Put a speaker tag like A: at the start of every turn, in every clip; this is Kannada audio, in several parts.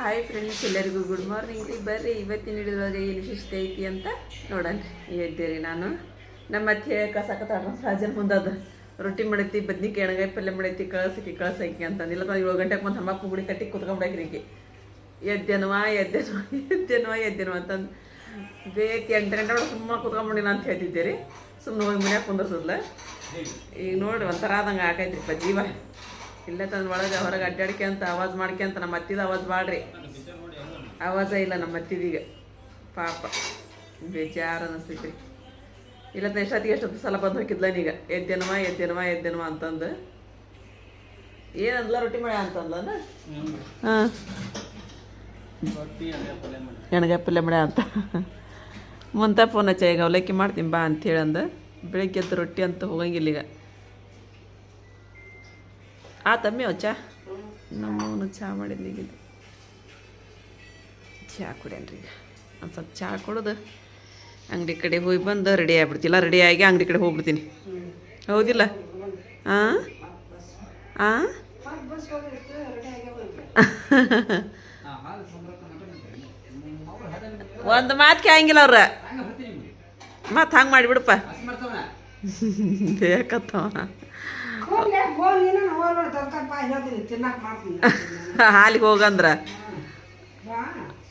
A: ಹಾಯ್ ಫ್ರೆಂಡ್ಸ್ ಎಲ್ಲರಿಗೂ ಗುಡ್ ಮಾರ್ನಿಂಗ್ ರೀ ಬರ್ರಿ, ಇವತ್ತಿನ ಹಿಡಿದ್ರೊಳಗೆ ಏನು ಶಿಸ್ತು ಐತಿ ಅಂತ ನೋಡೋಣ. ಎದ್ದೇರಿ ನಾನು? ನಮ್ಮ ಅತ್ತೆ ಕಸಾಕತ್ತಾರ ರಾಜನ ಮುಂದದ ರೊಟ್ಟಿ ಮಾಡೈತಿ, ಬದ್ನಿಕಾಯಿ, ಎಣಗಾಯಿ ಪಲ್ಯ ಮಾಡೈತಿ ಕಳ್ಸಕ್ಕೆ ಕಳ್ಸಕ್ಕೆ ಅಂತ. ಇಲ್ಲ ಏಳು ಗಂಟೆಗೆ ಮತ್ತೆ ಹಮ್ಮ ಗುಡಿ ಕಟ್ಟಿ ಕುತ್ಕೊಂಬಿಡಕ್ರಿಗೆ ಎದ್ದೆನವಾ ಎದ್ದೆನವಾ ಎದ್ದೇನುವ ಎದ್ದೇನುವ ಅಂತಂದು ಬೇತಿ ಎಂಟು ಗಂಟೆ ಒಳಗೆ ಸುಮ್ಮನೆ ಕುತ್ಕೊಂಬಿಡಿನ ಅಂತ ಹೇಳ್ತಿದ್ದೆ ರೀ ಸುಮ್ಮನೆ ಹೋಗಿ ಮನ್ಯಾಗ ಕುಂದರ್ಸದ್ಲ. ಈಗ ನೋಡಿ, ಒಂಥರ ಆದಂಗೆ ಆಕೈತ್ರಿಪ್ಪ ಜೀವ. ಇಲ್ಲೇ ತಂದು ಒಳಗೆ ಹೊರಗೆ ಅಡ್ಡಾಡ್ಕೊಂತ ಆವಾಜ್ ಮಾಡ್ಕೆ ಅಂತ, ನಮ್ಮ ಅತ್ತಿದ ಆವಾಜ್ ಮಾಡ್ರಿ. ಆವಾಜ ಇಲ್ಲ ನಮ್ಮ ಅತ್ತಿದೀಗ ಪಾಪ, ಬೇಜಾರು ಅನಿಸ್ತೈತ್ರಿ ಇಲ್ಲ ಎಷ್ಟೊತ್ತಿಗೆ ಎಷ್ಟೊತ್ತು ಸಲ ಬಂದು ಹೋಗಿದ್ಲನೀಗ ಎದ್ದೇನವ ಎದ್ದೇನವ ಎದ್ದೇನವ ಅಂತಂದು. ಏನಂದ್ಲ ರೊಟ್ಟಿ ಮಾಡ ಅಂತಂದ್ಲ ಹಾಂ. ಎಣ್ಗಾಯಿ ಪಲ್ಯ ಮಾಡ ಅಂತ. ಮುಂತ ಫೋನ್ ಹಚ್ಚ, ಈಗ ಅವಲಕ್ಕಿ ಮಾಡ್ತೀನಿ ಬಾ ಅಂತ ಹೇಳಂದ ಎದ್ದು ರೊಟ್ಟಿ ಅಂತ ಹೋಗಂಗಿಲ್ಲ ಈಗ. ಆ ತಮ್ಮಿ ಚಾ? ನಮ್ಮವನು ಚಹಾ ಮಾಡಿದ್ನ ಈಗ ಚಹಾ ಕುಡಿಯನ್ರಿ ಈಗ. ಒಂದು ಸ್ವಲ್ಪ ಚಹಾ ಕುಡ್ದು. ಅಂಗಡಿ ಕಡೆ ಹೋಗಿ ಬಂದು ರೆಡಿ ಆಗಿಬಿಡ್ತಿಲ್ಲ ರೆಡಿ ಆಗಿ ಅಂಗಡಿ ಕಡೆ ಹೋಗ್ಬಿಡ್ತೀನಿ. ಹೌದಿಲ್ಲ? ಹಾಂ ಹಾಂ ಒಂದು ಮಾತು ಕೇಳಂಗಿಲ್ಲ ಅವ್ರ. ಮತ್ತೆ ಹಂಗೆ ಮಾಡಿಬಿಡಪ್ಪ. ಬೇಕತ್ತವ. ಹಾಲಿಗೆ ಹೋಗಂದ್ರ?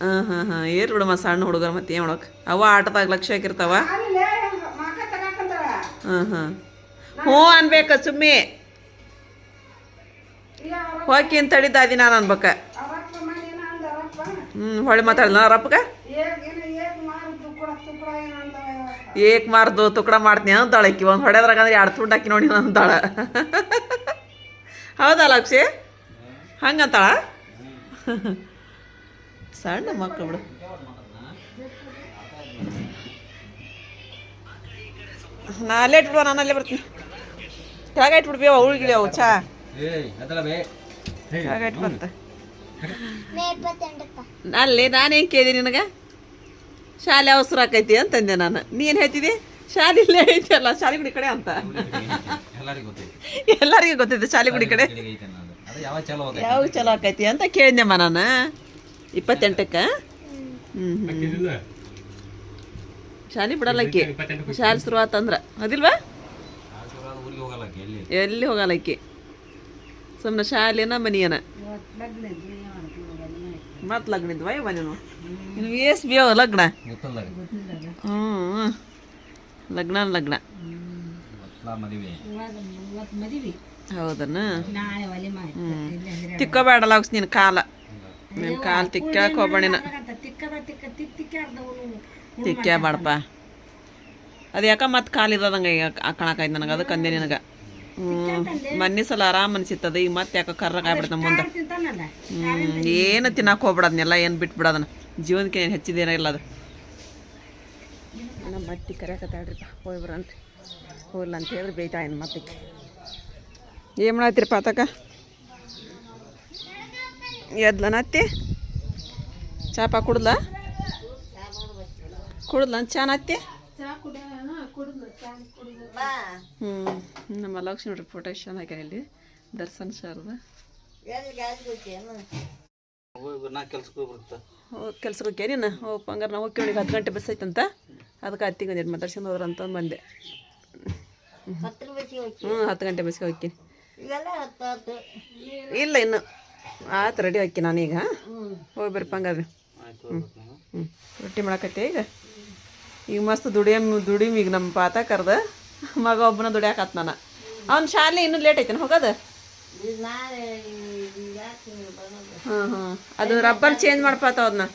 A: ಹಾಂ ಹಾಂ ಹಾಂ. ಏರ್ ಬಿಡಮ್ಮ ಸಣ್ಣ ಹುಡುಗರು ಮತ್ತೆ ಏನು ಮಾಡಕ್? ಅವ ಆಟದಾಗ ಲಕ್ಷ್ಯ ಹಾಕಿರ್ತಾವ? ಹಾಂ ಹಾಂ. ಹ್ಞೂ ಅನ್ಬೇಕ ಸುಮ್ಮಿ. ಹೋಗಿ ತಡಿದ ಅದಿ ನಾನು ಅನ್ಬೇಕ ಹ್ಞೂ ಹೊಳೆ ಮಾತಾಡ್ದ ರಪ್ಪಗ ಏಕ್ ಮಾರ್ದು ತುಕಡ ಮಾಡ್ತೀನಿ ಅಂತಾಳ ಆಕಿ ಒಂದು ಹೊಡೆದ್ರಾಗಂದ್ರೆ ಎರಡು ತುಂಡು ಹಾಕಿ ನೋಡಿ ಅಂತಾಳ ಹೌದಾ ಲಕ್ಷಿ ಹಂಗಂತಾಳ? ಸಣ್ಣ ಮಕ್ಕಳು ಬಿಡು. ನಾ ಅಲ್ಲೇ ಇಟ್ಬಿಡುವ ನಾನು ಅಲ್ಲೇ ಬರ್ತೀನಿ. ಕೆಳಗೆ ಇಟ್ಬಿಡ್ಬೇವ ಉಳ್ಗಿಳಿ ಅವು ಚಾ. ಕೆಳಗೆ ಇಟ್ಬಂತ ಅಲ್ಲಿ ನಾನೇನು ಕೇಳಿದೆ ನಿನಗೆ? ಶಾಲೆ ಅವಸರ ಆಕೈತಿ ಅಂತಂದೆ ನಾನು. ನೀನು ಹೇಳ್ತಿದ್ದಿ? ಶಾಲೆ ಇಲ್ಲೇ ಐತಿ ಅಲ್ಲ ಶಾಲೆಗುಡಿ ಕಡೆ ಅಂತ. ಎಲ್ಲರಿಗೂ ಗೊತ್ತೈತೆ. ಶಾಲೆಗುಡಿ ಕಡೆ. ಯಾವ ಚಲೋ ಆಕೈತಿ ಅಂತ ಕೇಳಿದ್ನಮ್ಮ ನಾನು. ಇಪ್ಪತ್ತೆಂಟಕ್ಕೆ? ಹ್ಞೂ ಶಾಲೆ ಬಿಡಲ್ಲಕ್ಕಿ ಶಾಲೆ ಶುರು ಆತಂದ್ರ ಅದಿಲ್ವಾ ಎಲ್ಲಿ? ಹೋಗಲ್ಲಕ್ಕಿ ಆಕಿ. ಸುಮ್ಮನೆ ಶಾಲೆನ ಮನಿಯನ. ಮತ್ತೆ ಲಗ್ನ ಇದ್ವಾ? ಯವ್ವ ನೀನು? ನೀನು ಎಸ್ ಬಿ ಲಗ್ನ? ಹ್ಞೂ ಲಗ್ನ ಲಗ್ನ. ಹೌದನ? ಹ್ಞೂ ತಿಕ್ಕೋಬೇಡ ಲಗ್ಸ್ ನಿನ್ನ ಕಾಲ. ನಿನ್ನ ಕಾಲು ತಿಕ್ಕಾಕ ಹೋಗ್ಬೇಡಿನ ತಿಕ್ಕ ಬಾಡಪ್ಪ ಅದು ಯಾಕ ಮತ್ತೆ ಕಾಲು ಇರೋದಂಗೆ ಈಗ ಕಾಣಕಾಯ್ತು ನನಗೆ ಅದಕ್ಕೆ ಅಂದೆ ನಿನಗೆ. ಹ್ಞೂ ಮೊನ್ನೆ ಸಲ ಆರಾಮ್ ಅನ್ಸಿತ್ತದ ಈಗ ಮತ್ತೆ ಯಾಕೆ ಕರ್ರಗಾಗ್ಬಿಡ್ತ ಮುಂದೆ. ಹ್ಞೂ ಏನು ತಿನ್ನಕ್ಕೆ ಹೋಗ್ಬಿಡೋದನ್ನೆಲ್ಲ ಏನು ಬಿಟ್ಬಿಡೋದನ್ನ ಜೀವನಕ್ಕೆ ಏನು ಹೆಚ್ಚಿದೇನಾಗಿಲ್ಲ ಇಲ್ಲ ಅದು. ನಮ್ಮ ಮಟ್ಟಿ ಕರೆಯಕತ್ತಾಳ್ರಿಪ್ಪ ಹೋಗಿ ಬರಂತ ಹೋಗ್ಲ ಅಂತ ಹೇಳಿದ್ರೆ ಬೇಯ್ತಾ ಏನು ಮತ್ತೆ ಏನು ಮಾಡತ್ತೀರಪ್ಪ ಆತಕ ಎದ್ಲನ ಅತ್ತಿ? ಚಾಪ ಕುಡ್ಲ ಕುಡ್ಲ ಚಾನ ಅತ್ತಿ? ಹ್ಞೂ ನಮ್ಮ ಲಕ್ಷ್ಮಿ ನೋಡ್ರಿ ಫೋಟೋ ಎಷ್ಟು ಹಾಕ್ಯಾರ ಇಲ್ಲಿ. ದರ್ಶನ್ ಸರ್ದು ಕೆಲ್ಸಕ್ಕೆ ಹೋಗ್ಯ ನೀನು ಹೋಗಿ ಹಂಗಾರೆ ನಾವು ಹೋಗಿ ಹತ್ತು ಗಂಟೆ ಬಸ್ ಐತಂತ. ಅದಕ್ಕೆ ಹತ್ತಿಗೆ ಒಂದೇನು ಮಾತಾಡ್ಸ್ಕೊಂಡು ಹೋದ್ರ ಅಂತ ಬಂದೆ. ಹ್ಞೂ ಹತ್ತು ಗಂಟೆ ಬಸ್ಗೆ ಹೋಗ್ತೀನಿ. ಇಲ್ಲ ಇನ್ನು. ಆಯ್ತು ರೆಡಿ ಹಾಕಿ ನಾನೀಗ ಹೋಗಿ ಬರ್ಪ ಹಂಗಾದ್ರೆ ಹ್ಞೂ ಹ್ಞೂ ರೊಟ್ಟಿ ಮಾಡಕತ್ತೆ ಈಗ? ಈಗ ಮಸ್ತ್ ದುಡಿಯಮ್ ದುಡಿಮ್ ಈಗ ನಮ್ಮ ಪಾತ ಕರ್ದ. ಮಗ ಒಬ್ಬನ ದುಡಿಯಾಕತ್ ನಾನು ಅವ್ನ ಶಾಲೆ ಇನ್ನೂ ಲೇಟ್ ಐತೇನು ಹೋಗೋದು? ಅದು ರಬ್ಬರ್ ಚೇಂಜ್ ಮಾಡ್ಪಾತ ಅದನ್ನ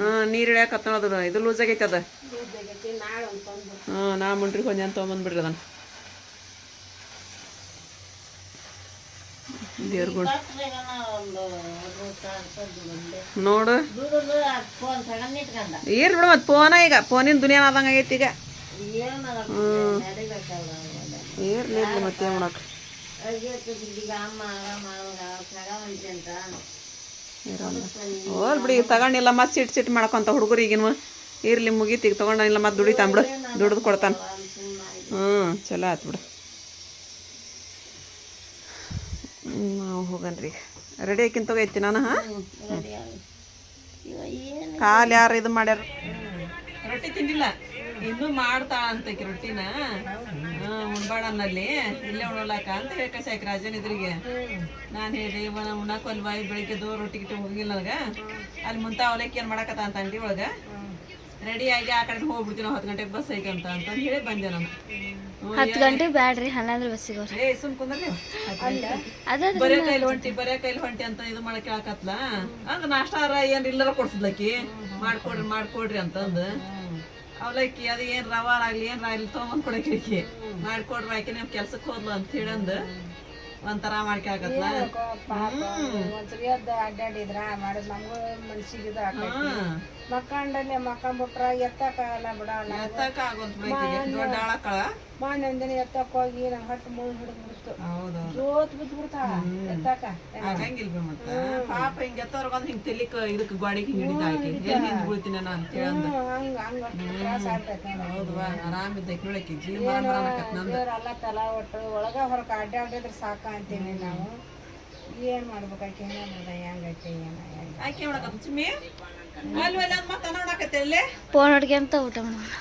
A: ಹಾಂ ನೀರು ಇಳ್ಯಾಕತ್ತ ಅದು. ಇದು ಲೂಸ್ ಆಗೈತೆ ಅದು. ನಾ ಮುಂಡ್ರಿ ಹೊಂಜ ಅಂತ ತೊಗೊಂಬಂದ್ಬಿಡ್ರಿ ಅದನ್ನ. ದೇವ್ರಗಳು. ನೋಡು. ಏರ್ ಬಿಡು ಮತ್ತೆ ಫೋನ ಈಗ. ಫೋನಿನ ದುನಿಯಾನ ಆದಂಗೆ ಆಗೈತಿ ಈಗ. ಹ್ಞೂ ಇರ್ಲಿ ಮತ್ತೆ ಮಾಡಕ್ಕೆ ಹೋಲ್ ಬಿಡಿ ತಗೊಂಡಿಲ್ಲ ಮತ್ತೆ ಸಿಟ್ ಸಿಟ್ ಮಾಡ್ಕೊಂತ ಹುಡುಗರು ಈಗಿನ ಇರ್ಲಿ ಮುಗೀತಿ ಈಗ ತೊಗೊಂಡಿಲ್ಲ ಮತ್ತೆ ದುಡಿತಾನ ಬಿಡು. ದುಡ್ದು ಕೊಡ್ತಾನೆ. ಹ್ಞೂ ಚಲೋ ಆಯ್ತು ಬಿಡು. ನಾವು ಹೋಗನ್ರಿ. ರೆಡಿ ಆಕಿನ್ ತಗೋಯ್ತಿ ನಾನು ಹಾ? ಕಾಲು ಯಾರು ಇದು ಮಾಡ್ಯಾರ? ರೊಟ್ಟಿ ತಿಂದಿಲ್ಲ? ಇನ್ನೂ ಮಾಡ್ತಾ ಅಂತ ರೊಟ್ಟಿನ. ಹಾ ಉಣ್ಬಾಡನ್ನಲ್ಲಿ ಇಲ್ಲೇ ಉಣಲಾಕ ಅಂತ ಹೇಳಿ ಕಳ್ಸಾಕ ರಾಜನ್ ಇದ್ರಿಗೆ ನಾನು ಹೇಳಿ ಇವ ನಾ ಬಾಯಿ ಬಾಯಿ ಬೆಳಿಗ್ಗೆದು ರೊಟ್ಟಿ ಗಿಟ್ಟಿ ಹೋಗಿಲ್ಲ ನನಗ. ಅಲ್ಲಿ ಮುಂತ ಅವಲಕ್ಕಿ ಏನ್ ಮಾಡಕತ್ತ ಅಂತ ಅಂಗಡಿ ಒಳಗ. ರೆಡಿ ಆಗಿ ಆ ಕಡೆ ಹೋಗ್ಬಿಡ್ತೀನಿ ಹತ್ತು ಗಂಟೆಗೆ ಬಸ್ ಐತೆ ಅಂತ ಅಂತ ಹೇಳಿ ಬಂದೆ ನಾನು.
B: ಹತ್ತು ಗಂಟೆ ಬ್ಯಾಡ್ರಿ ಹನ್ನೊಂದ್ರ ಬಸ್ಸಿಗೆ ಹೋಗ್ರಿ.
A: ಏ ಸುಮ್ ಕುಂದ್ರಿ ಬರೇ ಕೈಲಿ ಹೊಂಟಿ ಬರೇ ಕೈಲಿ ಹೊಂಟಿ ಅಂತ ಇದು ಮಾಡಕ್ ಹೇಳಕತ್ಲ? ಅಂದ್ರೆ ನಾಷ್ಟಾರ ಏನ್ ಇಲ್ಲರ ಕೊಡ್ಸಿದ್ಲಕ್ಕಿ? ಮಾಡ್ಕೊಡ್ರಿ ಮಾಡ್ಕೊಡ್ರಿ ಅಂತಂದು. ಅವಲಕ್ಕಿ ಅದು ಏನ್ ರವಾ ಆಗ್ಲಿ ಏನ್ ಆಗ್ಲಿ ತೊಗೊಂಡ್ ಕೊಡಕ್ಕೆ ಮಾಡ್ಕೊಡ್ರಿ ಆಕಿ ನಿಮ್ ಕೆಲ್ಸಕ್ಕೆ ಹೋದ್ಲು ಅಂತ ಹೇಳಂದು ಒಂಥರ
C: ಮನ್ಸಿಗಿದ
A: ಹ್ಮ್.
C: ಮಕ್ಕಂಡಲ್ಲಿ ಮಕ್ಕಂಬಿಟ್ರ ಎತ್ತಕ್ಕಾಗಲ್ಲ ಬಿಡಲ್ಲ
A: ಎತ್ತಕ
C: ಎತ್ತಕ್ಕ ಎತ್ತಕ್ ಹೋಗಿ ನಮ್ಮ ಹಟ್ಟು ಮುಂದೆ ಹಿಡಿದು ಬಿಡ್ತು.
A: ಹೌದು
C: ಜೋತ್ ಬಿದ್ದು ಬಿಡ್ತಾಳ ಎತ್ತಕ
A: ಬಿ ಮತ್ತ. ಪಾಪ ಹಿಂಗ ಎತ್ತವ್ರ ಹಿಂಗೆ ಹಿಂಗ್ ಇದಕ್ಕೆ ಇದಕ್ ಗಾಡಿಗೆ ಹಿಂಗ್ ಹಿಡಿದ ಹಾಕಿ ಎಲ್ಲಿ ಹಿಂದ್ ಬೀಳ್ತೀನಿ ನಾನು ಅಂತ ಹೇಳಂದ
C: ಹಂಗ ಹಂಗ ತ್ರಾಸ ಆಗ್ತೈತೆ.
A: ಹೌದವಾ ಆರಾಮ್
C: ಇವ್ರೆಲ್ಲ ತಲಾ ಒಟ್ಟು. ಒಳಗ ಹೊರಗೆ ಅಡ್ಡಾಡಿದ್ರೆ ಸಾಕ ಅಂತೀವಿ ನಾವು. ಏನ್ ಮಾಡ್ಬೇಕಾಕಿ ಮಾಡ್ದ ಹೆಂಗೈತಿ ಏನ? ಹೆಂಗ?
A: ಆಕೆ ಸುಮ್ಮಿ
B: ಫೋನ್ ನೋಡ್ಕೊಂತ ಊಟ ಮಾಡೋಣ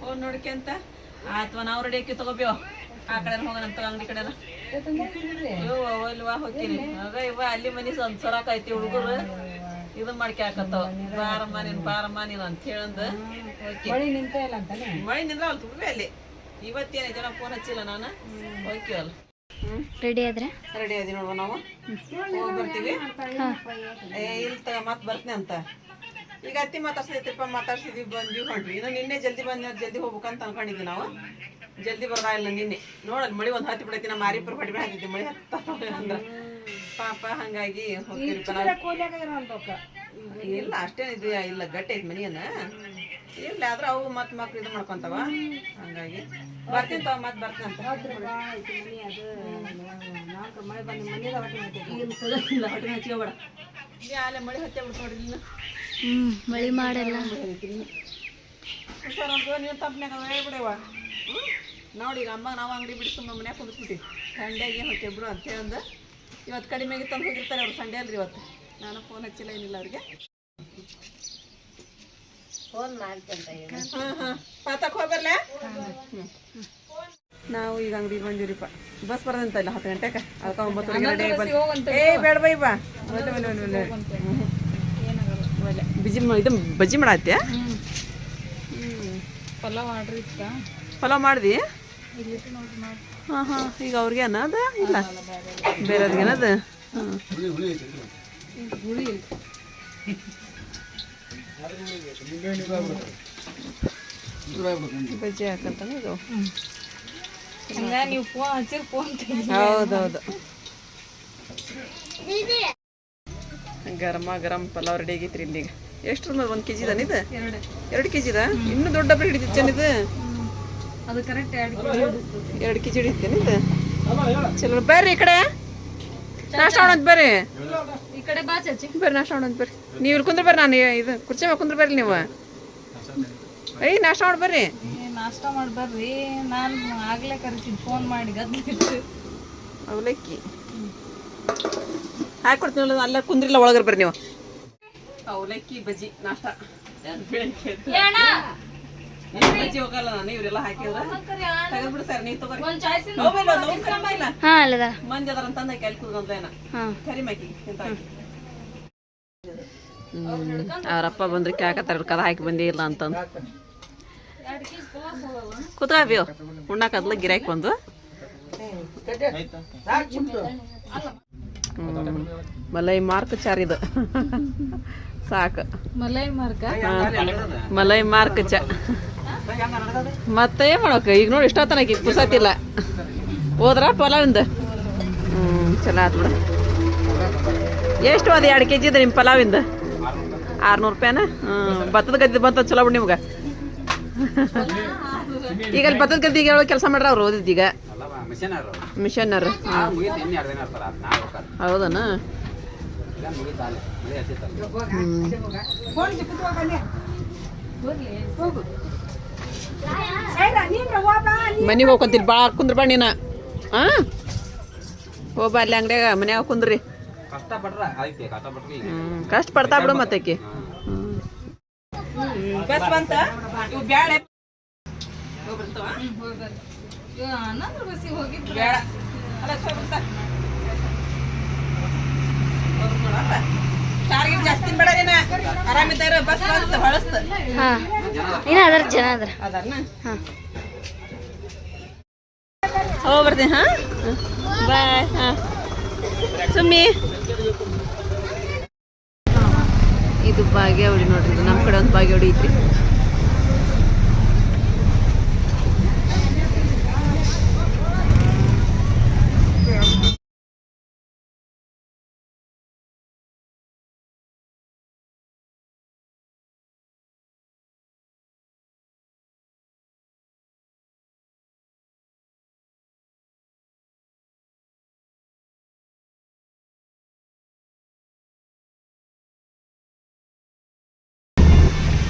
A: ಫೋನ್ ನೋಡ್ಕೊಂತ ಅಥವಾ ನಾವು ರೆಡಿ ಆಕಿ ತಗೋಬೇವ ಆ ಕಡೆ ಹೋಗೋಣಂತ ಅಂಗಡಿ ಕಡೆ ಇಲ್ವಾ ಹೋಗ್ತೀನಿ. ಆಗ ಇವ ಅಲ್ಲಿ ಮನಿ ಸೊರಾಕೈತಿ ಹುಡುಗರು. ಇದು ಮಾಡ್ಕ್ಯಾಕತ್ತವ ಬಾರಮ್ಮ ನೀನ್ ಬಾರಮ್ಮ ನೀನು ಅಂತ ಹೇಳಂದ.
C: ಮಳಿ ನಿಂತ ಇಲ್ಲ ಅಂತಾನೆ?
A: ಮಳೆ ನಿಂದ್ರ ಅಲ್ಲಿ ತುಳ್ಬೆ ಅಲ್ಲಿ. ಇವತ್ತೇನೈತೆ ನಾವು ಫೋನ್ ಹಚ್ಚಿಲ್ಲ ನಾನು. ಹೋಗ್ತೀವಲ್ಲ
B: ರೆಡಿ ಆದ್ರೆ?
A: ರೆಡಿ ಆದಿ ನೋಡುವ ನಾವು. ಹೋಗಿ ಬರ್ತೀವಿ. ಏ ಇಲ್ಲ ತಗ ಮತ್ತೆ ಬರ್ತೀನಿ ಅಂತ. ಈಗ ಅತ್ತಿ ಮಾತಾಡ್ಸಿದ್ರಪ್ಪ ಮಾತಾಡ್ಸಿದ್ವಿ ಬಂದ್ವಿ ಹೊಂಟ್ವಿ. ಇನ್ನು ನಿನ್ನೆ ಜಲ್ದಿ ಬಂದ ಜಲ್ದಿ ಹೋಗ್ಬೇಕಂತ ಅನ್ಕೊಂಡಿದ್ವಿ ನಾವು. ಜಲ್ದಿ ಬರೋದ ಇಲ್ಲ ನಿನ್ನೆ. ನೋಡಲ್ ಮಳಿ ಒಂದು ಹತ್ತಿ ಬಿಡತ್ತಿ ನಮ್ಮ ಮಾರಿಪುರ ಹೊಡಿ ಹಾಕಿದ್ವಿ ಮಳಿ ಹತ್ತ ಅಂದ್ರ. ಪಾಪ ಹಂಗಾಗಿ
C: ಕೂಲ್ಯಾಗ
A: ಇಲ್ಲ ಅಷ್ಟೇನಿದ್ವಿ ಇಲ್ಲ ಗಟ್ಟಿ ಐತಿ ಮನಿಯನ್ನ. ಇಲ್ಲ ಆದ್ರೆ ಅವು ಮತ್ ಮಕ್ಳು ಇದು ಮಾಡ್ಕೊಂತಾವ. ಹಂಗಾಗಿ. ಬರ್ತೀನಿ ತವ ಮತ್ ಬರ್ತೀನಿ ಅಂತ
C: ಮನಿ ಅದು. ನಾಲ್ಕು ಮಳೆ ಬಂದು ಮನೆಯದ ಹೊಟ್ಟೆ ಮತ್ತೆ
A: ಹಚ್ಕೋಬೇಡ. ಅಲ್ಲೇ ಮಳಿ ಹತ್ತೆ ನೋಡಿ ಇಲ್ಲ
B: ಹ್ಮ್ ಮಳಿ ಮಾಡಲ್ಲ.
A: ಹುಷಾರಂತ ನೀವು ತಪ್ಪನಾಗ ಹೇಳ್ಬಿಡವ ನೋಡಿ ಈಗ ಅಮ್ಮ ನಾವು ಅಂಗಡಿ ಬಿಡಿಸ್ತು ಮನ್ಯಾಗ ಕುಂದಿಸ್ಬಿಟ್ಟು ಸಂಡೆಗೆ ಹೊಕ್ಕೆಬ್ರು ಅಂತ ಒಂದು ಇವತ್ತು ಕಡಿಮೆಗೆ ತಂದು ಹೋಗಿರ್ತಾರೆ ಅವ್ರು ಸಂಡೆ ಅಲ್ರಿ ಇವತ್ತು. ನಾನು ಫೋನ್ ಹಚ್ಚಿಲ್ಲ ಏನಿಲ್ಲ ಅವ್ರಿಗೆ.
C: ಫೋನ್ ಮಾಡ್ತಂತ
A: ನಾವು ಈಗ ಅಂಗಡಿ ಬಂದಿವ್ರಿಪ್ಪ. ಬಸ್ ಬರದಂತ ಇಲ್ಲ ಹತ್ತು ಗಂಟೆಗೆ. ಅದಕ್ಕೆ ಒಂಬತ್ತು ರೆಡಿ ಬಂದು ಏ ಬೇಡ ಬೈ ಬಾ. ಬಿಜಿ ಇದು ಬಜ್ಜಿ ಮಾಡತ್ತೆ
C: ಪಲಾವ್ ಮಾಡ್ರಿ
A: ಪಲಾವ್ ಮಾಡ್ದಿ? ಹಾಂ ಹಾಂ. ಈಗ ಅವ್ರಿಗೆ ಅನ್ನದ ಇಲ್ಲ? ಬೇರೆಯವ್ರಿಗೆ ಅನ್ನದ ಹಾಂ ಬಜ್ಜಿ ಇದು
C: ಫೋನ್ ಹಚ್ಚಿರ್ ಫೋನ್
A: ಗರಮ ಗರಂ ಪಲಾವ್ ರೆಡಿ ಆಗೈತ್ರಿ ಇಲ್ಲಿಗ. ಎಷ್ಟು ರೂಮ್ ಒಂದು ಕೆ ಜಿ
C: ಎರಡು
A: ಕೆ ಕೆ ಜಿದ ಇನ್ನೂ ದೊಡ್ಡ ಬ್ರೆಡ್ ಹಿಡಿದಿತ್ತು ಚೆನ್ನಿದ
C: ಅದು ಕರೆಕ್ಟ್ ಎರಡು
A: ಕೆ ಜಿ ಹಿಡಿತೇನೆ ಇದು? ಚಲೋ, ಬರ್ರಿ ಈ ಕಡೆ. ನಾಷ್ಟ ಬರ್ರಿ.
C: ಈ ಕಡೆ ಬಾ ಚಚ್ಚಿ
A: ಬರ್ರಿ, ನಾಷ್ಟ ಬರ್ರಿ. ನೀವು ಇಲ್ಲಿ ಕುಂದ್ರ ಬರ್ರಿ ನಾನು ಇದು ಕುರ್ಚಿ ಮೇಲೆ ಕುಂದ್ರ ಬರ್ರಿ ನೀವು. ಏಯ್ ನಾಷ್ಟ ಮಾಡಿ ಬರ್ರಿ
C: ನಾಷ್ಟ ಮಾಡಿ ಬರ್ರಿ ನಾನು ಆಗ್ಲೇ ಕರಿತೀನಿ. ಫೋನ್ ಮಾಡಿ
A: ಅವಲಕ್ಕಿ. ಹಾಕೊಡ್ತೀನಿ ಅಲ್ಲ ಕುಂದ್ರಿಲ್ಲ ಒಳಗರ್ ಬರ್ರಿ ನೀವು. ಅವಲಕ್ಕಿ ಬಜ್ಜಿ ನಾಷ್ಟ. ಬಜ್ಜಿ ಹೋಗಲ್ಲ ನಾನು ಇವರೆಲ್ಲ ಹಾಕಿದ್ರ? ತೆಗೆದ್ಬಿಡು ಸರ್ ನೀವು ತಗೋರಿ. ಮಂದಿ ಅದರ ಅಂತಂದ ಕೆಲ್
B: ಹಾ.
A: ಕರಿಮಾಕಿ ಇಂತ ಅವ್ರಪ್ಪ ಬಂದ್ರೆ ಕೇಳಕತ್ತಾರ ಕದ ಹಾಕಿ ಬಂದೇ ಇಲ್ಲ ಅಂತಂದು. ಕೂತ್ಕೋ ಉಣ್ಣಾಕದ್ಲ ಗಿರಾಕಿ ಬಂದು. ಮಲೈ ಮಾರ್ಕ್ ಚಾರ್ ಇದು. ಸಾಕು.
C: ಮಲೈ ಮಾರ್ಕ?
A: ಮಲೈ ಮಾರ್ಕ್ ಚ. ಮತ್ತೆ ಏನ್ ಮಾಡೋಕೆ? ಈಗ ನೋಡಿ ಇಷ್ಟೊತ್ತನಕಿ ಪುಸತಿಲ್ಲ ಹೋದ್ರ ಪಲಾವಿಂದ ಹ್ಮ್ ಚಲೋ ಆತ್ ಬಿಡು. ಎಷ್ಟು ಅದು ಎರಡು ಕೆ ಜಿ ಇದೆ ನಿಮ್ಮ ಪಲಾವಿಂದ ಆರ್ನೂರು ರೂಪಾಯಿನ? ಭತ್ತದ ಗದ್ದೆ ಬಂತ ಚಲೋ ಬಿಡಿ ನಿಮ್ಗೆ. ಈಗ ಅಲ್ಲಿ ಭತ್ತದ ಗದ್ದಿಗೆ ಹೇಳೋ ಕೆಲಸ ಮಾಡ್ರ ಅವ್ರು ಓದಿದ್ದೀಗ ಮಿಷನರ್. ಹೌದನ? ಮನೆಗೆ ಹೋಗ್ಕೊಂತೀನಿ ಭಾಳ ಕುಂದ್ರ ಬಾ ನೀನು. ಹಾಂ ಹೋಗ್ಬಾ ಅಲ್ಲಿ ಅಂಗಡಿಯಾಗ ಮನ್ಯಾಗ ಕುಂದ್ರಿ. ಕಷ್ಟ ಪಡ್ತಾ ಬಿಡು ಮತ್ತಕ್ಕೆ ಬಸ್ ಬಂತ ಇವು ಬ್ಯಾಳೆ ಅಲ್ಲ ಬರ್ತಾ ಚಾರ್ಗಿನ್ ಜಾಸ್ತಿ ಬೇಡ ಏನ ಆರಾಮಿದ್ದಾರ ಬಸ್ ಬಂತ ಹೊಳಸ್ತ.
B: ಹಾ. ಇನ್ನ ಅದ್ರ ಜನ ಅದ್ರ.
A: ಹೋಗ್ಬರ್ತೀನಿ
B: ಹಾ.
A: ಹೋಗಿ ಹಾ? ಬಾಯ್ ಹಾ. ಸುಮ್ಮಿ. ಇದು ಬಾಗೇವಾಡಿ ನೋಡ್ರಿ ನಮ್ಮ ಕಡೆ ಒಂದು ಬಾಗೇವಾಡಿ ಐತ್ರಿ.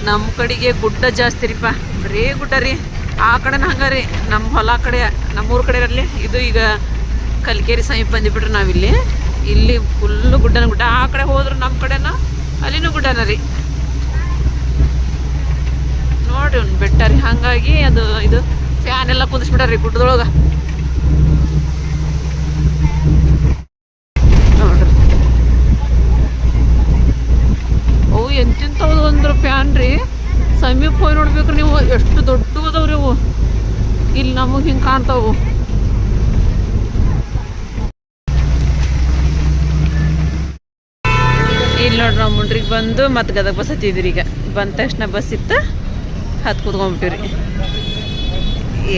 A: ನಮ್ಮ ಕಡೆಗೆ ಗುಡ್ಡ ಜಾಸ್ತಿ ರೀಪ ಬರೀ ಗುಡ್ಡ ರೀ. ಆ ಕಡೆನ ಹಂಗೆ ರೀ. ನಮ್ಮ ಹೊಲ ಕಡೆ, ನಮ್ಮೂರ ಕಡೆ ಇರಲಿ, ಇದು ಈಗ ಕಲ್ಕೇರಿ ಸಮೀಪ ಬಂದಿಬಿಟ್ರೆ ನಾವಿಲ್ಲಿ. ಇಲ್ಲಿ ಫುಲ್ಲು ಗುಡ್ಡನ ಗುಡ್ಡ. ಆ ಕಡೆ ಹೋದ್ರೆ ನಮ್ಮ ಕಡೆನ, ಅಲ್ಲಿನೂ ಗುಡ್ಡನ ರೀ. ನೋಡ್ರಿ ಒಂದು ಬೆಟ್ಟ ರೀ. ಹಾಗಾಗಿ ಅದು, ಇದು ಫ್ಯಾನ್ ಎಲ್ಲ ಕುದಿಸ್ಬಿಟ್ಟಾರ್ರಿ ಗುಡ್ಡದೊಳಗೆ ನೋಡ್ರಿ ಅವು ಒಂದು ಫ್ಯಾನ್ ರೀ. ಸಮೀಪ ಹೋಗಿ ನೋಡ್ಬೇಕ್ರಿ ನೀವು, ಎಷ್ಟು ದೊಡ್ಡ ರೀ ಅವು ಇಲ್ಲಿ ನಮಗೆ ಹಿಂಗೆ ಕಾಣ್ತಾವು. ಇಲ್ಲಿ ನೋಡ್ರಿ ನಾವು ಮುಂಡ್ರಿಗೆ ಬಂದು ಮತ್ತೆ ಗದಗ ಬಸ್ ಹತ್ತಿದ್ರಿ ಈಗ. ಬಂದ ತಕ್ಷಣ ಬಸ್ ಇತ್ತು, ಹತ್ತು ಕೂತ್ಕೊಂಡ್ಬಿಟ್ಟಿವ್ರಿ.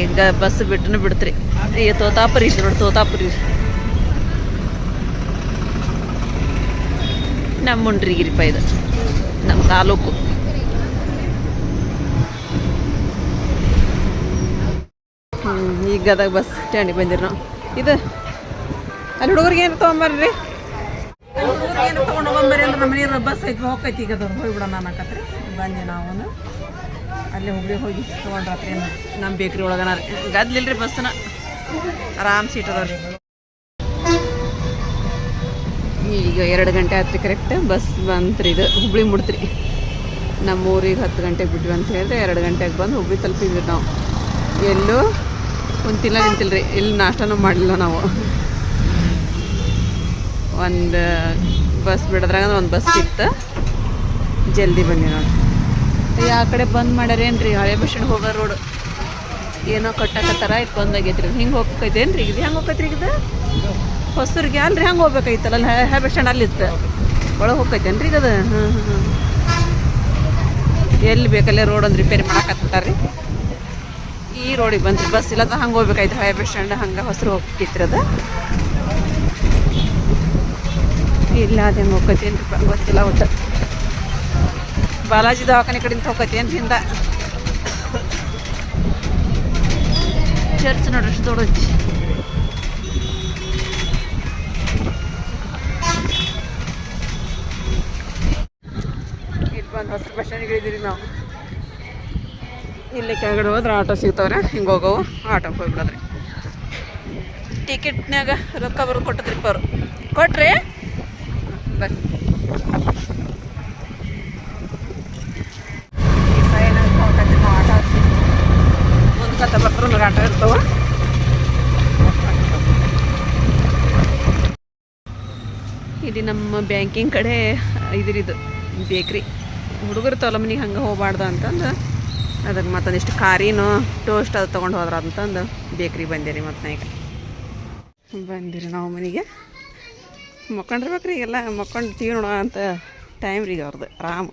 A: ಈಗ ಬಸ್ ಬಿಟ್ಟನು ಬಿಡ್ತ್ರಿ. ಈಗ ತೋತಾಪುರಿ ಐತಿ ನೋಡಿ ತೋತಾಪುರಿ ನಮ್ಮ ಮುಂಡ್ರಿಗಿರಿಪ ಇದು. ನಮ್ಮ ತಾಲೂಕು. ಈಗ ಗದಗ ಬಸ್ ಸ್ಟ್ಯಾಂಡಿಗೆ ಬಂದಿರಿ ನಾವು. ಇದು, ಅಲ್ಲಿ ಹುಡುಗರಿಗೆ ಏನು ತೊಗೊಂಬರ್ರಿ? ಏನು ತೊಗೊಂಡು ಅಂದ್ರೆ ನಮ್ಮ ನೀರು ಬಸ್ ಐತಿ ಹೋಗೈತಿ ಈಗ ಅದ್ರ ಹೋಗ್ಬಿಡೋಣ ಅನ್ನಕತ್ರಿ ಬಂದೆ ನಾವು ಅಲ್ಲಿ ಹುಬ್ಳಿ ಹೋಗಿ ತೊಗೊಂಡ್ರಿ ನಮ್ಮ ಬೇಕ್ರಿ ಒಳಗನ ಗದ್ಲಿಲ್ರಿ ಬಸ್ಸನ್ನ ಆರಾಮ್ ಸೀಟ್ ಅದಾವ್ರಿ ಈಗ ಎರಡು ಗಂಟೆ ಆತ್ರಿ ಕರೆಕ್ಟ್ ಬಸ್ ಬಂತ್ರಿ ಇದು, ಹುಬ್ಳಿ ಮುಡ್ತ್ರಿ. ನಮ್ಮ ಊರಿಗೆ ಹತ್ತು ಗಂಟೆಗೆ ಬಿಟ್ವಿ ಅಂತ ಹೇಳಿದ್ರೆ ಎರಡು ಗಂಟೆಗೆ ಬಂದು ಹುಬ್ಳಿ ತಲುಪಿದ್ವಿ ನಾವು. ಎಲ್ಲೂ ಕುಂತಿಲ್ಲ ನಿಂತಿಲ್ರಿ ಇಲ್ಲಿ ನಾಷ್ಟನೂ ಮಾಡಲಿಲ್ಲ ನಾವು. ಒಂದು ಬಸ್ ಬಿಡದ್ರಾಗ ಒಂದು ಬಸ್ ಸಿಕ್ತು ಜಲ್ದಿ ಬನ್ನಿ ನೋಡಿ. ಆ ಕಡೆ ಬಂದ್ ಮಾಡ್ಯಾರೇನ್ರಿ, ಹಳೆ ಬಸ್ ಸ್ಟ್ಯಾಂಡ್ ಹೋಗೋ ರೋಡ್. ಏನೋ ಕಟ್ಟಕತ್ತಾರ ಇದು ಇಟ್ಕೊಂಡಾಗೈತ್ರಿ ಹಿಂಗೆ ಹಿಂಗೆ ರೀ ಇದು ಹೆಂಗೆ ಹೋಗ್ತೈತ್ರಿ ಇದು? ಹೊಸೂರಿಗೆ ಅಲ್ರಿ ಹಂಗೆ ಹೋಗ್ಬೇಕಾಯ್ತಲ್ಲ? ಅಲ್ಲಿ ಹಳೆ ಬಸ್ ಸ್ಟ್ಯಾಂಡ್ ಅಲ್ಲಿತ್ತು. ಒಳಗೆ ಹೋಗ್ತೈತೇನ್ರಿ ಈಗ ಅದು? ಹಾಂ ಹಾಂ ಎಲ್ಲಿ ಬೇಕಲ್ಲೇ ರೋಡ್ ಒಂದು ರಿಪೇರಿ ಮಾಡಕ್ಕತ್ತಾರ್ರಿ ಈ ರೋಡಿಗೆ ಬಂದ್ರಿ. ಬಸ್ ಇಲ್ಲ ಹಂಗೆ ಹೋಗ್ಬೇಕಾಯ್ತು. ಹಳೆ ಸ್ಟ್ಯಾಂಡ್ ಹಂಗೆ ಹೊಸರು ಹೋಗ್ತಿತ್ರಿ ಅದು. ಇಲ್ಲ, ಅದು ಹೆಂಗೆ ಹೋಗ್ತೈತೇನ್ರಿ ಗೊತ್ತಿಲ್ಲ ಒಟ್ಟು ಬಾಲಾಜಿ ದವಾಖಾನೆ ಕಡೆಯಿಂದ ಹೋಗ್ತೈತೇನು ಹಿಂದ. ಚರ್ಚ್ ನೋಡ್ರಿ ಅಷ್ಟು ದೊಡ್ಡೈತಿ ಬಸ್ ಸ್ಟ್ಯಾಂಡಿಗೆ ಇಳಿದಿರಿ ನಾವು. ಇಲ್ಲಿ ಕೆಳಗಡೆ ಹೋದ್ರೆ ಆಟೋ ಸಿಗ್ತಾವ್ರೆ, ಹಿಂಗೆ ಹೋಗವು, ಆಟೋಗೆ ಹೋಗ್ಬಿಡೋದ್ರಿ. ಟಿಕೆಟ್ನಾಗ ರೊಕ್ಕ ಬರೋ ಕೊಟ್ಟದ್ರಿಪ್ಪ ಅವರು ಕೊಟ್ರಿ ಬರ್ರಿ ಮುಂದ್ಕತ್ತ ಬರ್ತಾರೆ ಆಟೋ ಇರ್ತಾವ. ಇಲ್ಲಿ ನಮ್ಮ ಬ್ಯಾಂಕಿಂಗ್ ಕಡೆ, ಇದ್ರಿದು, ಬೇಕ್ರಿ. ಹುಡುಗರು ತಲೆ ಮನೆಗೆ ಹಂಗೆ ಹೋಗಬಾರ್ದು ಅಂತಂದು. ಅದಕ್ಕೆ ಮತ್ತೊಂದಿಷ್ಟು ಖಾರಿನೂ ಟೋಸ್ಟ್ ಅದು ತೊಗೊಂಡು ಹೋದ್ರ ಅಂತಂದು. ಬೇಕ್ರಿ ಬಂದಿರಿ ಮತ್ತು ಈಗ. ಬಂದಿರಿ ನಾವು ಮನೆಗೆ. ಮಕ್ಕೊಂಡಿರ್ಬೇಕ್ರಿ ಎಲ್ಲ ಮಕ್ಕೊಂಡು ತೀವ್ರ ನೋಡೋ ಅಂತ ಟೈಮ್ ರೀ ಅವ್ರದ್ದು ಆರಾಮ್.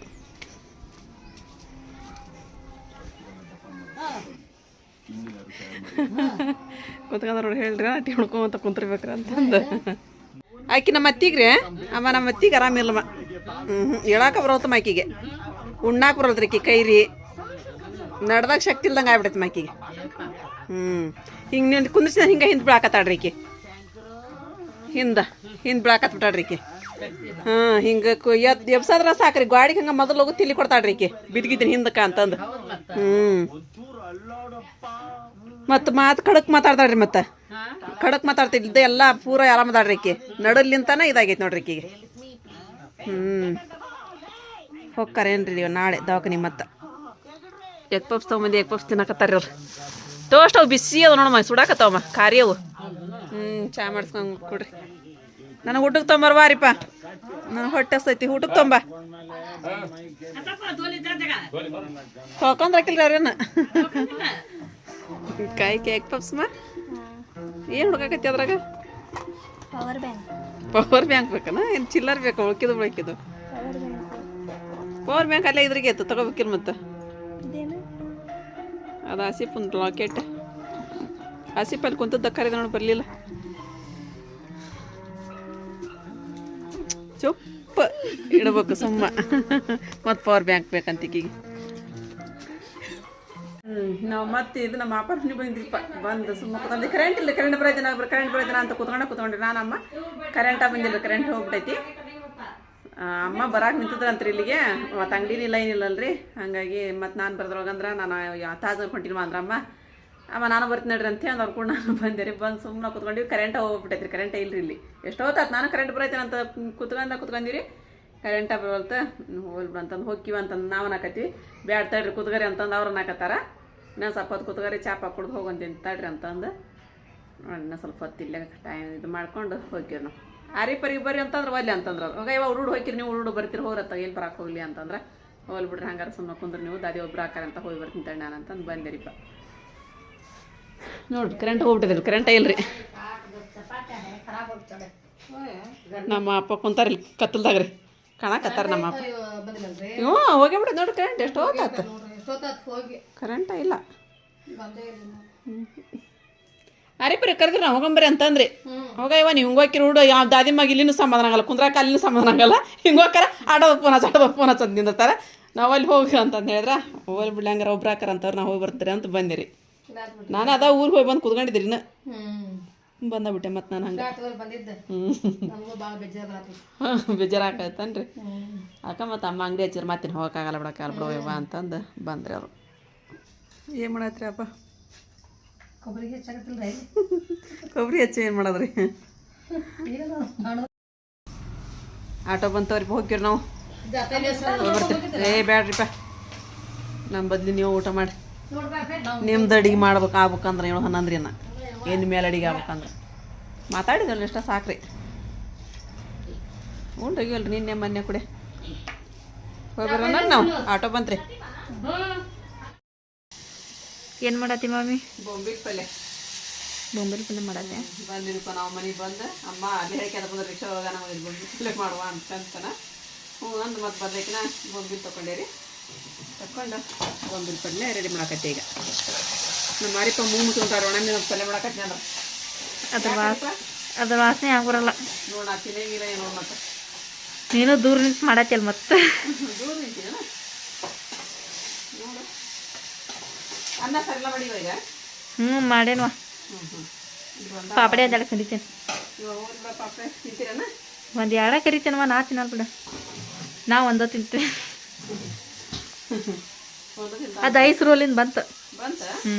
A: ಕುತ್ಕೊಂಡ್ರ ಹೇಳ್ರಿ ಟಿ ಹೊಡ್ಕೊಂತ ಕುಂತಿರ್ಬೇಕ್ರಿ ಅಂತಂದು. ಆಕಿ ನಮ್ಮ ಅತ್ತಿಗ್ರಿ ಅಮ್ಮ ನಮ್ಮ ಅತ್ತಿಗೆ ಆರಾಮಿಲ್ಲಮ್ಮ ಹ್ಞೂ ಹ್ಞೂ ಹೇಳಾಕ ಬರೋತಮ್ಮ ಆಕಿಗೆ. ಉಣ್ಣಾಕ ಬರೋಲ್ರಿ ಆಕಿ ಕೈರಿ. ನಡ್ದಾಗ ಶಕ್ತಿ ಇಲ್ದಂಗೆ ಆಗ್ಬಿಡತ್ತಮ್ಮ ಆಕಿಗೆ. ಹ್ಞೂ ಹಿಂಗೆ ನಿಂದು ಕುಂದಿಸಿದ ಹಿಂಗೆ ಹಿಂದೆ ಬಿಡಾಕತ್ತಾಳ್ರಿ ಆಕಿ. ಹಿಂದೆ ಹಿಂದೆ ಬಿಡಾಕತ್ ಬಿಟ್ಟಾಡ್ರಿ ಆಕಿ. ಹಾಂ, ಹಿಂಗೆ ಎದ್, ಎಬ್ಸಾದ್ರ ಸಾಕ್ರಿ, ಗಾಡಿಗೆ ಹಂಗೆ ಮೊದಲು ಹೋಗಿ ತಿಳಿ ಕೊಡ್ತಾಳ್ರಿ ಆಕಿ. ಬಿದ್ಗಿದ್ದೀನಿ ಹಿಂದಕ್ಕೆ ಅಂತಂದು. ಹ್ಞೂ ಮತ್ತು ಮಾತು ಕಡಕ್ ಮಾತಾಡ್ತಾಡ್ರಿ ಮತ್ತೆ. ಕಡಕ್ ಮಾತಾಡ್ತಿದ್ದ ಎಲ್ಲ ಪೂರ ಮಾತಾಡ್ರಿ ಈಕಿ. ನಡಲ್ಲಿಂತಾನೆ ಇದಾಗೈತಿ ನೋಡ್ರಿ ಈಕಿಗೆ. ಹ್ಞೂ ಹೋಗ್ಕಾರೇನ್ರಿ ನೀವು ನಾಳೆ ದವಾಖಾನೆ ಮತ್ತೆ. ಎಗ್ ಪಪ್ಸ್ ತೊಗೊಂಬಂದು ಎಗ್ ಪಪ್ಸ್ ತಿನ್ನಕತ್ತಾರ ಅವ್ರು. ಟೋಸ್ಟ್ ಅವು ಬಿಸಿ ಅದ ನೋಡಮ್ಮ ಸುಡಾಕತ್ತವಮ್ಮ ಖಾರಿ ಅವು. ಹ್ಞೂ ಚಾ ಮಾಡಿಸ್ಕೊಂಡು ಕೊಡ್ರಿ. ನನಗೆ ಊಟಕ್ಕೆ ತೊಂಬರ್ವಾರಿಪ್ಪ ನಾನು ಹೊಟ್ಟೆ ಸೈತಿ ಊಟಕ್ಕೆ ತೊಂಬ. ತೊಳ್ಕೊಂಡ್ರಕಿಲ್ರಿ ಅವ್ರೇನು? ಕಾಯಿ ಕೇಕ್ ಪಪ್ಸ್ ಮಾ ಏನು ಹುಡುಕಾಕತ್ತಿ ಅದ್ರಾಗ?
B: ಪವರ್ ಬ್ಯಾಂಕ್
A: ಪವರ್ ಬ್ಯಾಂಕ್ ಬೇಕನ? ಏನು ಚಿಲ್ಲರ್ ಬೇಕು ಉಳ್ಕಿದು ಬಳಕಿದು ಪವರ್ ಬ್ಯಾಂಕ್ ಅಲ್ಲೇ ಇದ್ರಿಗೆ ಆಯ್ತು ತಗೋಬೇಕಿಲ್ಲ ಮತ್ತೆ? ಅದ ಆಸಿಫ್ ಒಂದು ಲಾಕೆಟ್ ಆಸಿಫ್ ಅಲ್ಲಿ ಕುಂತದ್ದು ಕರೆದ ನೋಡಿ ಬರಲಿಲ್ಲ. ಚೊಪ್ಪ ಇಡಬೇಕು ಸುಮ್ಮ. ಮತ್ತು ಪವರ್ ಬ್ಯಾಂಕ್ ಬೇಕಂತ ಹ್ಞೂ ನಾವು ಮತ್ತೆ ಇದು ನಮ್ಮ ಅಪಾರ್ಟ್ಮೆಂಟ್ ಬಂದಿಲ್ಪ ಬಂದು ಸುಮ್ಮನೆ ಕೂತ್ಕೊಂಡು ಕರೆಂಟ್ ಇಲ್ಲ ಕರೆಂಟ್ ಬರೋದಿನ ಕರೆಂಟ್ ಬರೋದಿನ ಅಂತ ಕೂತ್ಕೊಂಡೆ ಕೂತ್ಕೊಂಡ್ರಿ ನಾನಮ್ಮ ಕರೆಂಟ ಬಂದಿಲ್ಲ ಕರೆಂಟ್ ಹೋಗ್ಬಿಟ್ಟೈತಿ ಅಮ್ಮ ಬರಾಕ್ ನಿಂತಿದ್ರಂತ್ರಿ ಇಲ್ಲಿಗೆ. ಮತ್ತು ಅಂಗಡಿನ ಇಲ್ಲ ಏನಿಲ್ಲಲ್ರಿ ಹಾಗಾಗಿ ಮತ್ತು ನಾನು ಬರ್ದ್ರೊಳಗಂದ್ರೆ ನಾನು ತಾಜ್ ಹೊಂಟಿಲ್ವ ಅಂದ್ರೆ ಅಮ್ಮ. ನಾನು ಬರ್ತೀನಿ ನಡ್ರಿ ಅಂತ ಹೇಳಿ ಅವ್ರು ಕೂಡ ನಾನು ಬಂದೆ ರೀ. ಬಂದು ಸುಮ್ಮನೆ ಕೂತ್ಕೊಂಡಿವಿ ಕರೆಂಟ ಹೋಗ್ಬಿಟ್ಟೈತ್ರಿ ಕರೆಂಟ್ ಇಲ್ರಿ ಇಲ್ಲಿ. ಎಷ್ಟೋ ಹೊತ್ತಾತ್, ನಾನು ಕರೆಂಟ್ ಬರೈತೇನೆ ಅಂತ ಕುತ್ಕೊಂಡ, ಕುತ್ಕೊಂಡಿರಿ. ಕರೆಂಟ ಬರೋಲ್ತ ಹೋಗ್ಬಿಡು ಅಂತಂದು, ಹೋಗ್ತೀವಿ ಅಂತಂದು ನಾವು ನಾಕತ್ತೀವಿ ಬ್ಯಾಡ್ ತಡ್ರಿ ಅಂತಂದು ಅವ್ರು ನಾಕತ್ತಾರ ಇನ್ನೊಂದು ಸ್ವಲ್ಪ ಹೊತ್ತು ಕೂತ್ಕೊರಿ ಚಾಪ ಕುಡ್ದು ಹೋಗಂತೀನಿ ತಡ್ರಿ ಅಂತಂದು. ಇನ್ನೊಂದು ಸ್ವಲ್ಪ ಹೊತ್ತು ಇಲ್ಲೇ ಟೈಮ್ ಇದು ಮಾಡ್ಕೊಂಡು ಹೋಗ್ತೀವಿ ನಾವು. ಆರಿ ಪರಿ ಬರ್ರಿ ಅಂತಂದ್ರೆ ಒಲ್ಲೆ ಅಂತಂದ್ರೆ ಅವ್ರು. ಹೋಗ ಇವಾಗ ಉರುಡು ಹೋಗ್ತೀರಿ ನೀವು ಉರುಡು ಬರ್ತೀರಿ ಹೋಗ್ರತ್ತ ಏನು ಬರಕ್ಕೆ ಹೋಗ್ಲಿ ಅಂತಂದ್ರೆ ಹೋಗ್ಲಿ ಬಿಡ್ರಿ ಹಂಗಾರೆ ಸುಮ್ಮನೆ ಕುಂದ್ರೆ ನೀವು. ದಾದಿ ಒಬ್ರು ಹಾಕಾರ ಅಂತ ಹೋಗಿ ಬರ್ತೀನಿ ತಣ್ಣ ನಾನು ಅಂತಂದು ಬಂದಿರಿಪ್ಪ ನೋಡ್ರಿ ಕರೆಂಟ್ ಹೋಗ್ಬಿಟ್ಟಿದ್ರಿ ಕರೆಂಟ್ ಇಲ್ರಿ ನಮ್ಮ ಅಪ್ಪ ಕುಂತಾರ ಇಲ್ಲಿ ಕತ್ತಲ್ದಾಗ ರೀ. ಕಾಣಕತ್ತಾರ ನಮ್ಮ ಅಪ್ಪ. ಹ್ಞೂ ಹೋಗಿ ಬಿಡ್ರಿ ನೋಡ್ರಿ ಕರೆಂಟ್ ಎಷ್ಟು ಹೋಗ್ತಾತ ಕರೆಂಟ ಇಲ್ಲ. ಅರಿಪರಿ ಕರೆದ್ರಿ ನಾವು ಹೋಗಂಬರಿ ಅಂತಂದ್ರಿ. ಹೋಗ ಇವ ನೀವು ಹಿಂಗೋಕಿ ಹುಡು ಯಾವ ದಾದಿ ಮಗ ಇಲ್ಲಿನೂ ಸಮಾಧಾನ ಆಗಲ್ಲ ಕುಂದ್ರಾಕ ಅಲ್ಲಿನೂ ಸಮಾಧಾನ ಆಗಲ್ಲ. ಹಿಂಗೋಕಾರ ಆಟೋದ ಫೋನ್ ಹಚ್ಚ ಆಟೋದ ಫೋನ್ ಹಚ್ಚ ನಿಂದಿರ್ತಾರೆ. ನಾವು ಅಲ್ಲಿ ಹೋಗಿ ಅಂತಂದು ಹೇಳಿದ್ರ ಹೋಗಲ್ ಬಿಡ್ಲಂಗಾರ ಒಬ್ರು ಹಾಕಾರ ಅಂತವ್ರು ನಾವು ಹೋಗಿ ಬರ್ತೀರಿ ಅಂತ ಬಂದಿರಿ. ನಾನು ಅದ ಊರಿಗೆ ಹೋಗಿ ಬಂದು ಕುತ್ಕೊಂಡಿದ್ದೀರಿ ಇನ್ನು. ಬಂದ ಬಿಟ್ಟೆ ಮತ್ತೆ ನಾನು ಹಂಗೆ. ಹ್ಞೂ ಬೇಜಾರಾಕೈತನ್ರಿ ಅಕ್ಕ ಮತ್ತು ಅಮ್ಮ ಅಂಗಡಿ ಹಚ್ಚಿರ ಮತ್ತಿನ ಹೋಗೋಕ್ಕಾಗಲ್ಲ ಬಿಡಕ್ಕಾಗಲ್ಲ ಬಿಡೋ ಇವ ಅಂತಂದು ಬಂದ್ರಿ ಅವರು. ಏನು ಮಾಡತ್ರಿ ಅಪ್ಪ? ಕೊಬ್ಬರಿ ಹಚ್ಚಿ ಏನು ಮಾಡೋದ್ರಿ? ಆಟೋ ಬಂತವ್ರಿ ಹೋಗ್ತೀರಿ ನಾವು. ಏ ಬ್ಯಾಡ್ರಿಪ್ಪ. ನಮ್ಮ ಬದ್ಲಿ ನೀವು ಊಟ ಮಾಡಿ. ನಿಮ್ದು ಅಡಿಗೆ ಮಾಡ್ಬೇಕು ಆಗ್ಬೇಕಂದ್ರೆ ಏನು ಹನ್ನೊಂದ್ರಿ ಅನ್ನ ಏನು ಮೇಲೆ ಅಡಿಗೆ ಆಗ್ಬೇಕಂದ್ರೆ. ಮಾತಾಡಿದ್ರಲ್ಲ ಇಷ್ಟ ಸಾಕ್ರಿ. ಉಂಡೋಗಿವಲ್ರಿ ನಿನ್ನೆ ಮೊನ್ನೆ ಕುಡೆ. ಹೋಗ್ಬರೋಣ ನಾವು ಆಟೋ ಬಂತ್ರಿ.
B: ಏನು ಮಾಡತ್ತಿ ಮಾಮಿ?
A: ಬೊಂಬಿಟ್ ಪಲ್ಯ.
B: ಬೊಂಬೆಲ್ ಪಲ್ಯ ಮಾಡತ್ತೆ?
A: ಬಂದಿರಪ್ಪ ನಾವು ಮನೆಗೆ ಬಂದು ಅಮ್ಮ ಅಲ್ಲಿ ಹೇಳ್ಕೊಂಡು ಬಂದ್ರೆ ರಿಕ್ಷಾ ಒಳಗೆ ನಮಗೆ ಬೊಂಬಿಟ್ ಪಲ್ಯ ಮಾಡುವ ಅಂತ ಹ್ಞೂ ಅಂದು ಮತ್ತೆ ಬಂದೈಕಿನ ಬೊಂಬಿಲ್ ತೊಗೊಂಡೇರಿ ತಕೊಂಡು ಒಂದು ಪಲ್ಯ ರೆಡಿ ಮಾಡಕತ್ತೆ ಈಗ. ನಮ್ಮ ಮಾರಿಪ್ಪ ಮೂ ಮುಚ್ಕೊಂತಾರೆ ಮೀನು ಪಲ್ಯ ಮಾಡಕತ್ತೆ ಅಂದ್ರೆ.
B: ಅದ್ರ ವಾಸ ಅದ್ರ ವಾಸನೆ ಆಗ್ಬರಲ್ಲ.
A: ನೋಡ ತಿನ್ನಂಗಿಲ್ಲ ಏನೋ ಮತ್ತೆ.
B: ನೀನು ದೂರ ನಿಂತು ಮಾಡತ್ತಿಲ್ಲ ಮತ್ತೆ.
A: ದೂರ ನಿಂತೀನ ನೋಡು. ಅನ್ನ ಸರಳ ಮಾಡಿವ ಈಗ?
B: ಹ್ಞೂ
A: ಮಾಡೇನು
B: ಪಾಪಡೆ ಅದೆಲ್ಲ ಕರಿತೇನೆ. ಒಂದು ಎರಡ ಕರಿತೇನವ ನಾ ತಿನ್ನಲ್ಲ ಬಿಡ. ನಾ
A: ಒಂದೋ ತಿಂದ
B: ಅದು ಐಸ್ ರೋಲಿಂದ ಬಂತು.
A: ಬಂತ?
B: ಹ್ಞೂ